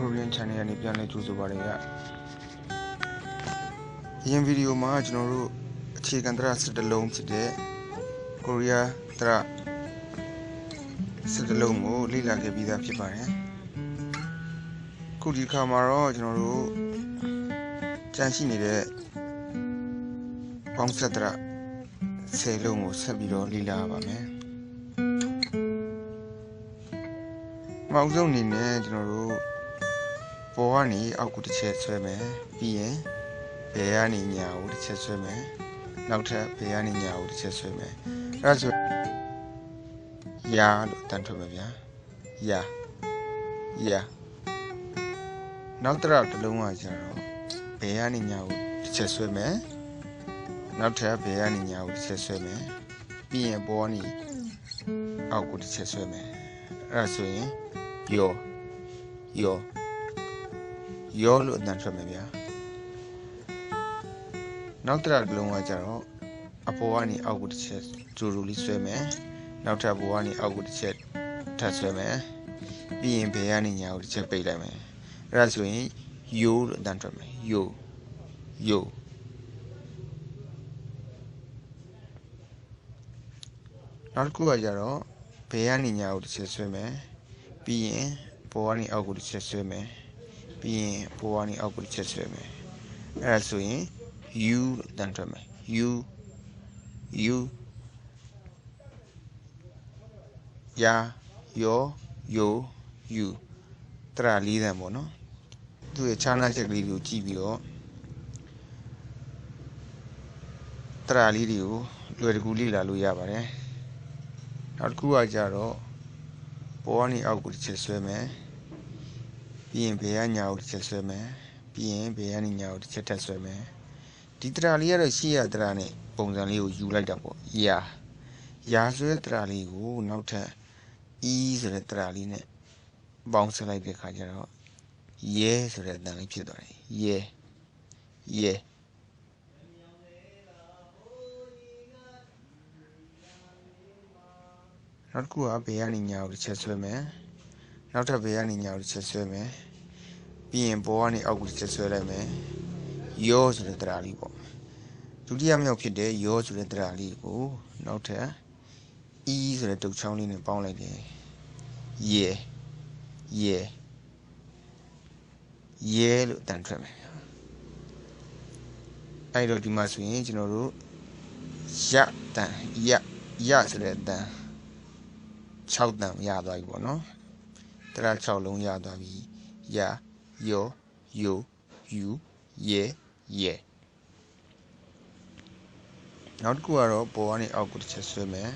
Korean channel ကနေပြန်လည်ကြိုဆိုပါရစေ။အရင်ဗီဒီယိုမှာကျွန်တော်တို့အခြေခံသရစစ်တလုံးဖြစ်တဲ့ Korea သရစစ်တလုံးကိုလေ့လာခဲ့ပြီးသားဖြစ်ပါတယ်။ခုဒီခါမှာတော့ကျွန်တော်တို့ကြန့်ရှိနေတဲ့ပေါင်းဆက်သရ10လုံးကိုဆက်ပြီးတော့လေ့လာပါမယ်။နောက်ဆုံးအနေနဲ့ကျွန်တော်တို့ ပေါ်ကနေအောက်ကိုတစ်ချက်ဆွဲမယ်ပြီးရင်ဘယ်ကနေညာကိုတစ်ချက်ဆွဲမယ်နောက်ထပ်ဘယ်ကနေညာကိုတစ်ချက်ဆွဲမယ်အဲ့ဒါဆိုရာလို့တန်ထွက်မယ်ဗျာရာရာနောက်တစ်တစ်လုံးကကျတော့ဘယ်ကနေညာကိုတစ်ချက်ဆွဲမယ်နောက်ထပ်ဘယ်ကနေညာကိုတစ်ချက်ဆွဲမယ်ပြီးရင်ပေါ်ကနေအောက်ကိုတစ်ချက်ဆွဲမယ်အဲ့ဒါဆိုရင်ယောယော ယောလို့အတန်ထွက်မယ်ဗျာနောက်တစ်တစ်လုံးကကြတော့အပေါ်ကနေအောက်ကိုတစ်ချက်ဂျိုရိုလေးဆွဲမယ်နောက်ထပ်ပေါ်ကနေအောက်ကိုတစ်ချက်ထပ်ဆွဲမယ်ပြီးရင်ဘယ်ကနေညာကိုတစ်ချက်ပိတ်လိုက်မယ်အဲ့ဒါဆိုရင်ယိုလို့အတန်ထွက်မယ်ယိုယိုနောက်တစ်ခုကကြတော့ဘယ်ကနေညာကိုတစ်ချက်ဆွဲမယ်ပြီးရင်ပေါ်ကနေအောက်ကိုတစ်ချက်ဆွဲမယ် ပြီးရင်ပေါ်ကနေအောက်ကိုတစ်ချက်ဆွဲမယ်အဲ့ဒါဆိုရင် u လို့တန်ထွက်မယ် u u ယာယောယို u တရလေးတန်ပေါ့နော်သူ့ရဲ့ခြားနားချက်ကလေးကိုကြည့်ပြီးတော့တရလေးတွေကိုလွယ်တကူလေ့လာလို့ရပါတယ်နောက်တစ်ခုကကြတော့ပေါ်ကနေအောက်ကိုတစ်ချက်ဆွဲမယ် ပြီးရင်ဘယ်ကညာကိုတစ်ချက်ဆွဲမယ်ပြီးရင်ဘယ်ကနေညာကိုတစ်ချက်ထပ်ဆွဲမယ်ဒီတရာလေးကတော့ရှေ့ရတရာနဲ့ပုံစံလေးကိုယူလိုက်တာပေါ့ရာရာဆွဲတရာလေးကိုနောက်ထပ် e ဆိုတဲ့တရာလေးနဲ့ပေါင်းစလိုက်တဲ့ခါကျတော့ရဲဆိုတဲ့အတန်လေးဖြစ်သွားတယ်ရဲရဲနောက်တစ်ခုကဘေးကနေညာကိုတစ်ချက်ဆွဲမယ် နောက်ထပ်ဘေးကနေညာကိုတစ်ချက်ဆွဲမယ်ပြီးရင်ဘောကနေအောက်ကိုတစ်ချက်ဆွဲလိုက်မယ်ယောဆိုတဲ့တရားလေးပေါ့ဒုတိယမြောက်ဖြစ်တဲ့ယောဆိုတဲ့တရားလေးကိုနောက်ထပ်အီးဆိုတဲ့တုတ်ချောင်းလေးနဲ့ပေါင်းလိုက်တယ်ယေယေယေလို့တန်ထွက်မယ်အဲ့တော့ဒီမှာဆိုရင်ကျွန်တော်တို့ရတန်ရရဆိုတဲ့တန်6တန်ရသွားပြီပေါ့နော် တရ6လုံးရသွားပြီရယောယိုယူယေယေနောက်တစ်ခုကတော့ပေါ်ကနေအောက်ကိုတစ်ချက်ဆွဲမယ်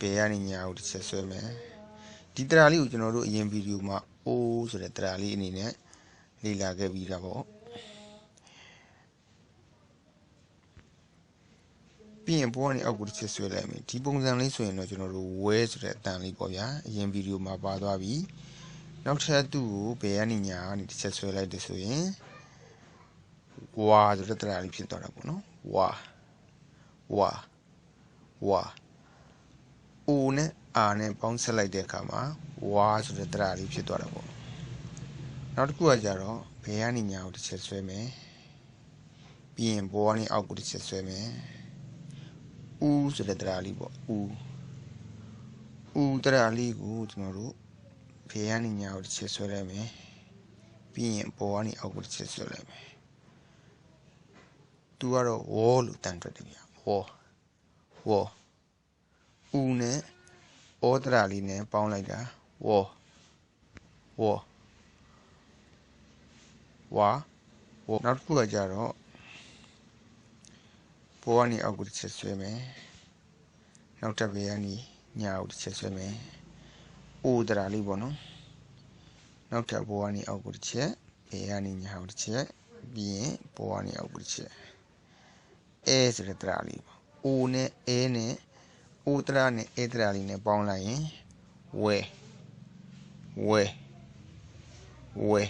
ဘယ်ကနေညာကိုတစ်ချက်ဆွဲမယ်ဒီတရာလေးကိုကျွန်တော်တို့အရင်ဗီဒီယိုမှာအိုးဆိုတဲ့တရာလေးအနေနဲ့လေ့လာခဲ့ပြီးတာပေါ့ ပြီးရင်ပေါ်ကနေအောက်ကိုတစ်ချက်ဆွဲလိုက်မယ်ဒီပုံစံလေးဆိုရင်တော့ကျွန်တော်တို့ဝဲဆိုတဲ့အတန်လေးပေါ့ဗျာအရင်ဗီဒီယိုမှာပါသွားပြီနောက်ထပ်သူ့ကိုဘယ်ကနေညာကနေတစ်ချက်ဆွဲလိုက်တယ်ဆိုရင်ဝါဆိုတဲ့တရားလေးဖြစ်သွားတာပေါ့နော်ဝါဝါဝါအိုနဲ့အာနဲ့ပေါင်းဆက်လိုက်တဲ့အခါမှာဝါဆိုတဲ့တရားလေးဖြစ်သွားတာပေါ့နောက်တစ်ခုကကြတော့ဘယ်ကနေညာကိုတစ်ချက်ဆွဲမယ်ပြီးရင်ဘောကနေအောက်ကိုတစ်ချက်ဆွဲမယ် ဦးဆိုတဲ့တရားလေးပေါ့ဦးဦးတရားလေးကိုကျွန်တော်တို့ဖေးကနေညာကိုတစ်ချက်ဆွဲလိုက်မယ်ပြီးရင်ပေါ်ကနေအောက်ကိုတစ်ချက်ဆွဲလိုက်မယ်သူကတော့ဝေါ်လို့တန်ထွက်တယ်ဗျဝေါ်ဝေါ်ဦးနဲ့ဩတရာလေးနဲ့ပေါင်းလိုက်တာဝေါ်ဝေါ်ဝါဝေါ်နောက်တစ်ခုကကြတော့ ပေါ်ကနေအောက်ကိုတစ်ချက်ဆွဲမယ်နောက်တစ်ဘေးကနေညာကိုတစ်ချက်ဆွဲမယ်အိုတရာလေးပေါ့နော်နောက်ထပ်ဘောကနေအောက်ကိုတစ်ချက်ဘေးကနေညာကိုတစ်ချက်ပြီးရင်ဘောကနေအောက်ကိုတစ်ချက်အဲဆိုတဲ့တရာလေးပေါ့အိုနဲ့အဲနဲ့အိုတရာနဲ့အဲတရာလေးနဲ့ပေါင်းလိုက်ရင်ဝဲဝဲဝဲ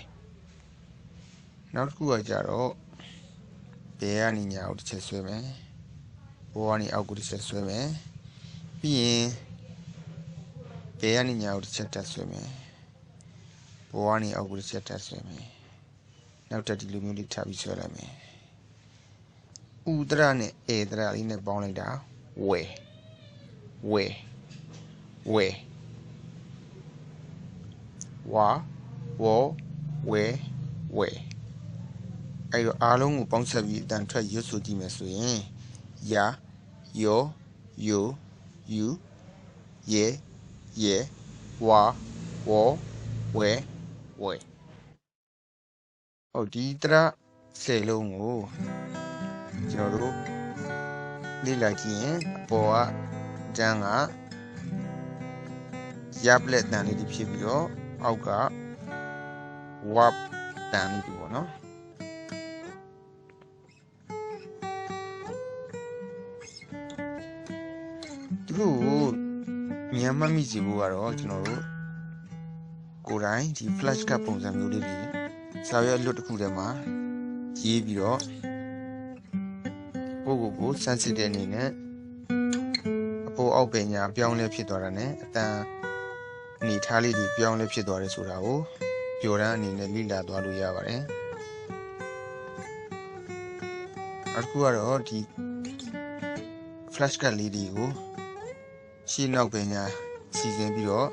နောက်တစ်ခုကကြတော့ ဘယ်ကနေညာကိုတစ်ချက်ဆွဲမယ်ဘောကနေအောက်ကိုတစ်ချက်ဆွဲမယ်ပြီးရင်ဘယ်ကနေညာကိုတစ်ချက်တက်ဆွဲမယ်ဘောကနေအောက်ကိုတစ်ချက်ထပ်ဆွဲမယ်နောက်တက်ဒီလိုမျိုးလေးထပ်ပြီးဆွဲလိုက်မယ်ဥဒရနဲ့အေဒရလေးနဲ့ပေါင်းလိုက်တာဝဲဝဲဝဲဝါဝေါ်ဝဲဝဲ အဲ့တော့အားလုံးကိုပေါင်းဆက်ပြီးအတန်ထွက်ရွတ်ဆိုကြည့်မယ်ဆိုရင်ယာယောယိုယူယေယေဝါဝေါ်ဝဲဝဲဟုတ်ဒီတရဆယ်လုံးကိုကျွန်တော်တို့လေ့လာကြည့်ရင်အပေါ်ကတန်းကရပ်လက်တန်လေးတွေဖြစ်ပြီးတော့အောက်ကဝပ်တန်လေးတွေပေါ့နော် ဒီလိုမြန်မှတ်မိစီဖို့ကတော့ကျွန်တော်တို့ကိုယ်တိုင်ဒီ flash card ပုံစံမျိုးလေးတွေစာရွက်အလွတ်တစ်ခုထဲမှာရေးပြီးတော့ကိုယ့်ကိုယ်ကိုစမ်းစစ်တဲ့အနေနဲ့အပေါ်အောက်ပင်ညာပြောင်းလဲဖြစ်သွားတာ ਨੇ အတန်အနေထားလေးတွေပြောင်းလဲဖြစ်သွားတယ်ဆိုတာကိုပျော်တမ်းအနေနဲ့လေ့လာသွားလို့ရပါတယ်အခုကတော့ဒီ flash card လေးတွေကို ရှေ့နောက်ပင်ညာစီစဉ်ပြီးတော့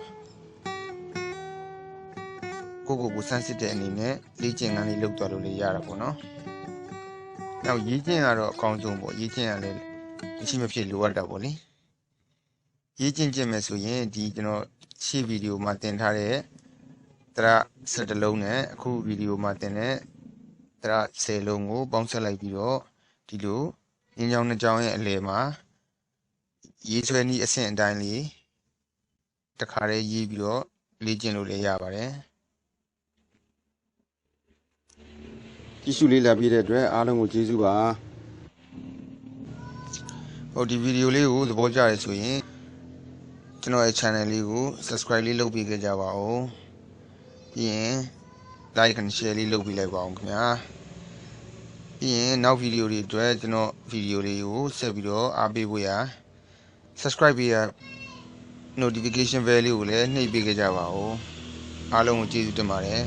ကိုကိုကိုစမ်းစစ်တဲ့အနေနဲ့လေ့ကျင့်ခန်းလေးလုပ်သွားလို့လည်းရတာပေါ့နော်။နောက်ရေးကျင့်ကတော့အကောင်းဆုံးပေါ့ရေးကျင့်ရလဲမရှိမဖြစ်လိုအပ်တာပေါ့လေ။ရေးကျင့်ကျင့်မယ်ဆိုရင်ဒီကျွန်တော်ရှေ့ဗီဒီယိုမှာတင်ထားတဲ့တရစတလုံးနဲ့အခုဗီဒီယိုမှာတင်တဲ့တရ10လုံးကိုပေါင်းဆက်လိုက်ပြီးတော့ဒီလိုညင်ကြောင်နှစ်ကြောင်ရဲ့အလယ်မှာ ရေးဆွဲနည်းအဆင့်အတိုင်းလေးတခါတည်းရေးပြီးတော့လေ့ကျင့်လို့လည်းရပါတယ်။ကြည့်ရှုလေးလာပြတဲ့အတွက်အားလုံးကိုကျေးဇူးပါဟုတ်ဒီဗီဒီယိုလေးကိုသဘောကျတယ်ဆိုရင်ကျွန်တော်ရဲ့ channel လေးကို subscribe လေးလုပ်ပေးခဲ့ကြပါဦးပြီးရင် like and share လေးလုပ်ပေးလိုက်ပါအောင်ခင်ဗျာပြီးရင်နောက်ဗီဒီယိုတွေအတွက်ကျွန်တော်ဗီဒီယိုလေးကိုဆက်ပြီးတော့အားပေးဖို့ရ subscribe ပေးရ notification bell လေးကိုလည်းနှိပ်ပေးခဲ့ကြပါဦးအားလုံးကိုကျေးဇူးတင်ပါတယ်